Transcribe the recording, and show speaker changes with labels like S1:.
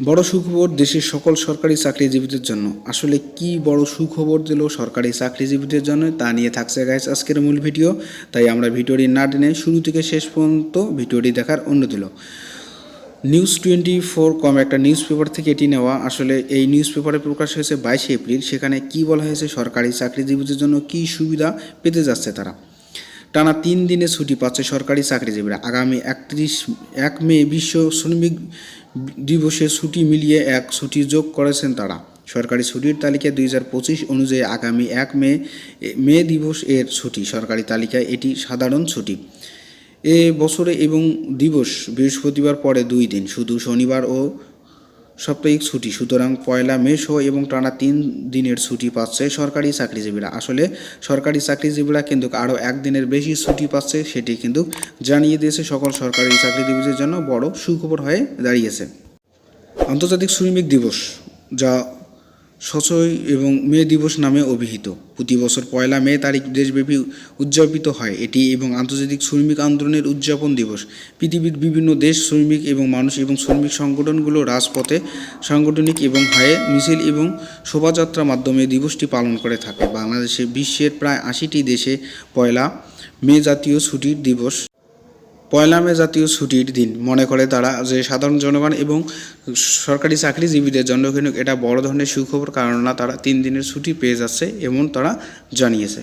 S1: বড় সুখবর দেশের সকল সরকারি চাকরিজীবীদের জন্য। আসলে কি বড় সুখবর দিল সরকারি চাকরিজীবীদের জন্য, তা নিয়ে থাকছে গাইস আজকের মূল ভিডিও। তাই আমরা ভিডিওটি না টেনে শুরু থেকে শেষ পর্যন্ত ভিডিওটি দেখার অনুরোধ দিল নিউজ টোয়েন্টি ফোর কম একটা নিউজ পেপার থেকে এটি নেওয়া। আসলে এই নিউজ পেপারে প্রকাশ হয়েছে বাইশে এপ্রিল। সেখানে কি বলা হয়েছে সরকারি চাকরিজীবীদের জন্য কি সুবিধা পেতে যাচ্ছে তারা? টানা তিন দিনে ছুটি পাচ্ছে সরকারি চাকরিজীবীরা। আগামী একত্রিশ, এক মে বিশ্ব শ্রমিক দিবসে ছুটি মিলিয়ে এক ছুটি যোগ করেছেন তারা। সরকারি ছুটির তালিকায় দুই হাজার পঁচিশ অনুযায়ী আগামী এক মে মে দিবস এর ছুটি। সরকারি তালিকায় এটি সাধারণ ছুটি। এ বছরে এবং দিবস বৃহস্পতিবার পরে দুই দিন। শুধু শনিবার ও সাপ্তাহিক ছুটি। সুতরাং পয়লা মে সহ এবং টানা তিন দিনের ছুটি পাচ্ছে সরকারি চাকরিজীবীরা। আসলে সরকারি চাকরিজীবীরা কিন্তু আরও একদিনের বেশি ছুটি পাচ্ছে সেটি কিন্তু জানিয়ে দিয়েছে সকল সরকারি চাকরিজীবীদের জন্য বড় সুখবর হয়ে দাঁড়িয়েছে। আন্তর্জাতিক শ্রমিক দিবস, যা সচয় এবং মে দিবস নামে অভিহিত। প্রতি বছর পয়লা মে তারিখ দেশব্যাপী উদযাপিত হয়। এটি এবং আন্তর্জাতিক শ্রমিক আন্দোলনের উদযাপন দিবস। পৃথিবীর বিভিন্ন দেশ শ্রমিক এবং মানুষ এবং শ্রমিক সংগঠনগুলো রাজপথে সাংগঠনিক এবং হয়ে মিছিল এবং শোভাযাত্রার মাধ্যমে দিবসটি পালন করে থাকে। বাংলাদেশে বিশ্বের প্রায় আশিটি দেশে পয়লা মে জাতীয় ছুটির দিবস। পয়লা মে জাতীয় ছুটির দিন। মনে করে তারা যে সাধারণ জনগণ এবং সরকারি চাকরিজীবীদের জন্য কিন্তু এটা বড় ধরনের সুখবর কারণ না তারা তিন দিনের ছুটি পেয়ে যাচ্ছে এমন তারা জানিয়েছে।